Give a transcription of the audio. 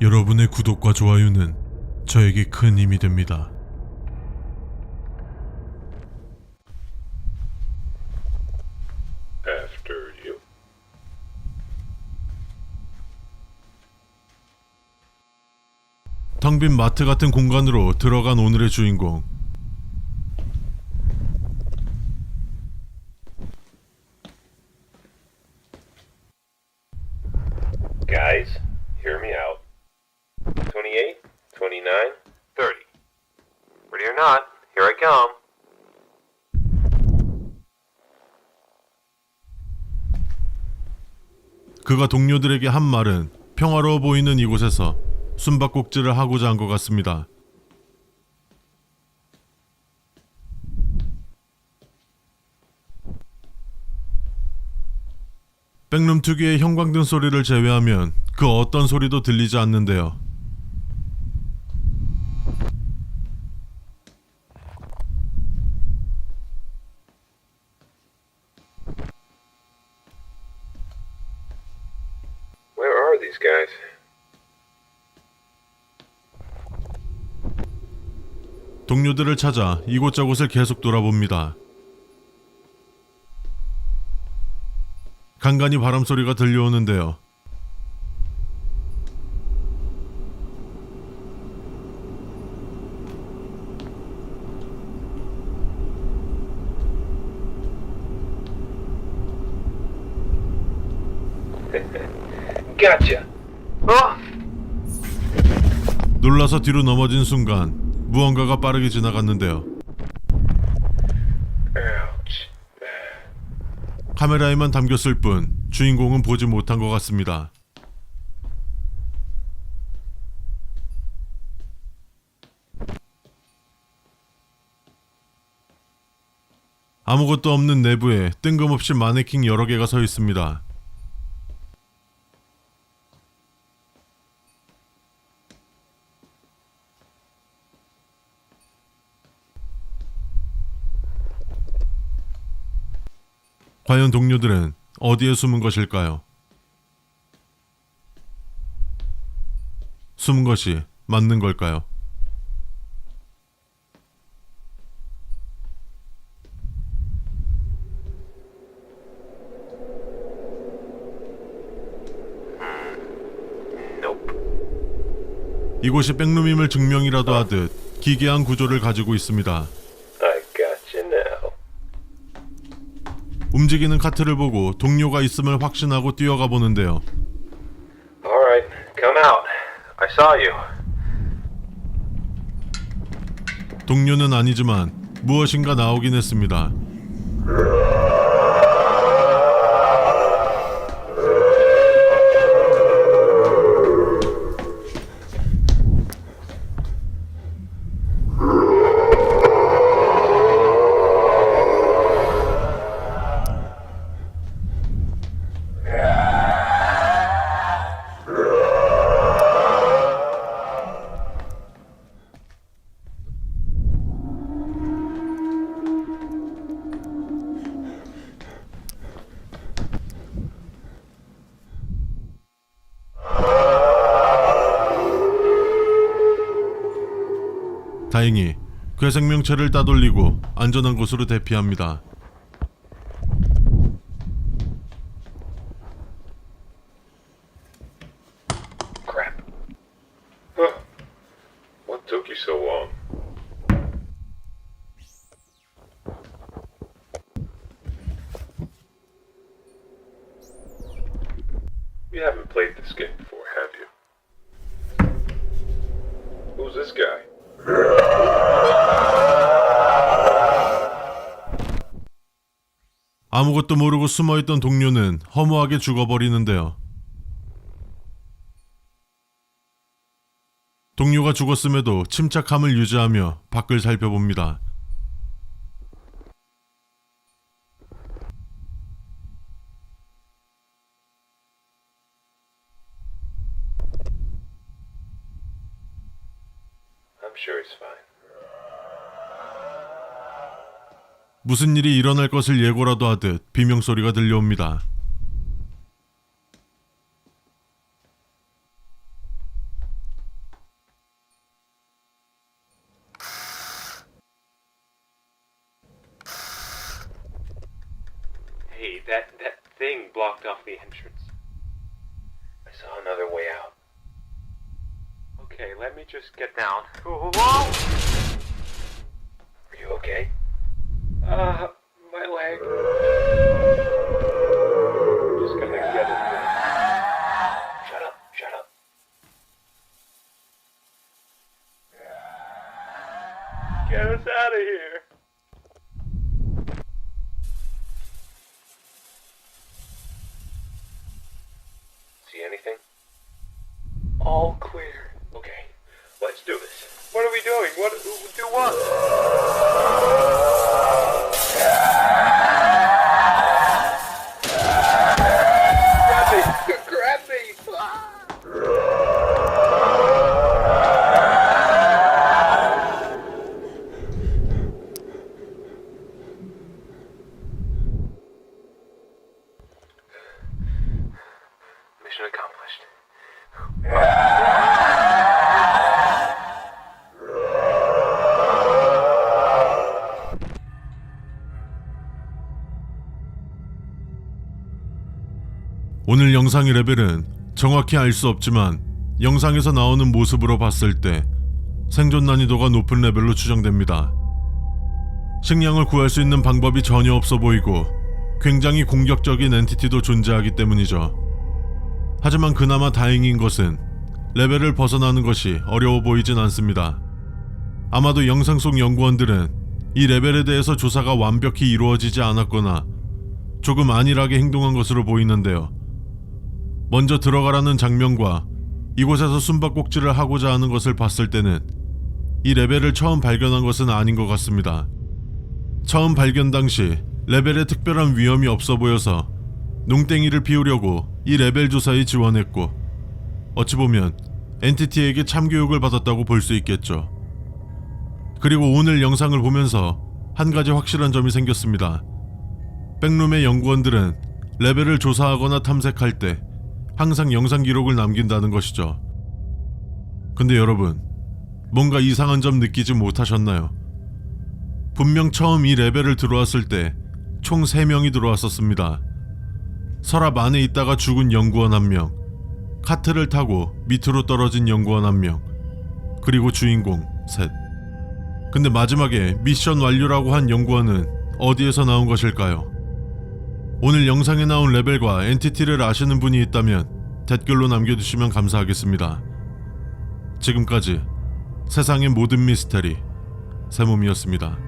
여러분의 구독과 좋아요는 저에게 큰 힘이 됩니다. after you. 텅빈 마트 같은 공간으로 들어간 오늘의 주인공. Guys, hear me out. 28, 29, 30. Ready or not, here I come. 그가 동료들에게 한 말은 평화로워 보이는 이곳에서 숨바꼭질을 하고자 한 것 같습니다. 백룸 특유의 형광등 소리를 제외하면 그 어떤 소리도 들리지 않는데요. 동료들을 찾아 이곳저곳을 계속 돌아봅니다. 간간히 바람 소리가 들려오는데요. Gotcha. Oh! 놀라서 뒤로 넘어진 순간 무언가가 빠르게 지나갔는데요. 카메라에만 담겼을 뿐 주인공은 보지 못한 것 같습니다. 아무것도 없는 내부에 뜬금없이 마네킹 여러 개가 서 있습니다. 과연 동료들은 어디에 숨은 것일까요? 숨은 것이 맞는 걸까요? 이곳이 백룸임을 증명이라도 하듯 기괴한 구조를 가지고 있습니다. I got you now. 움직이는 카트를 보고 동료가 있음을 확신하고 뛰어가 보는데요. Alright, come out. I saw you. 동료는 아니지만 무엇인가 나오긴 했습니다. 다행히 괴생명체를 따돌리고 안전한 곳으로 대피합니다. 아무것도 모르고 숨어있던 동료는 허무하게 죽어버리는데요. 동료가 죽었음에도 침착함을 유지하며 밖을 살펴봅니다. I'm sure he's fine. 무슨 일이 일어날 것을 예고라도 하듯 비명소리가 들려옵니다. Hey, that, that thing blocked off the entrance. I saw another way out. Okay, let me just get down. Whoa! Are you okay? Uh, my leg. just gonna get it. Shut up! Shut up! Get us out of here! See anything? All clear. Okay, let's do this. What are we doing? What do what? 오늘 영상의 레벨은 정확히 알 수 없지만 영상에서 나오는 모습으로 봤을 때 생존 난이도가 높은 레벨로 추정됩니다. 식량을 구할 수 있는 방법이 전혀 없어 보이고 굉장히 공격적인 엔티티도 존재하기 때문이죠. 하지만 그나마 다행인 것은 레벨을 벗어나는 것이 어려워 보이진 않습니다. 아마도 영상 속 연구원들은 이 레벨에 대해서 조사가 완벽히 이루어지지 않았거나 조금 안일하게 행동한 것으로 보이는데요. 먼저 들어가라는 장면과 이곳에서 숨바꼭질을 하고자 하는 것을 봤을 때는 이 레벨을 처음 발견한 것은 아닌 것 같습니다. 처음 발견 당시 레벨에 특별한 위험이 없어 보여서 농땡이를 피우려고 이 레벨 조사에 지원했고 어찌 보면 엔티티에게 참교육을 받았다고 볼 수 있겠죠. 그리고 오늘 영상을 보면서 한 가지 확실한 점이 생겼습니다. 백룸의 연구원들은 레벨을 조사하거나 탐색할 때 항상 영상 기록을 남긴다는 것이죠. 근데 여러분, 뭔가 이상한 점 느끼지 못하셨나요? 분명 처음 이 레벨을 들어왔을 때 총 3명이 들어왔었습니다. 서랍 안에 있다가 죽은 연구원 한 명, 카트를 타고 밑으로 떨어진 연구원 한 명, 그리고 주인공 셋. 근데 마지막에 미션 완료라고 한 연구원은 어디에서 나온 것일까요? 오늘 영상에 나온 레벨과 엔티티를 아시는 분이 있다면 댓글로 남겨주시면 감사하겠습니다. 지금까지 세상의 모든 미스테리 세몸이었습니다.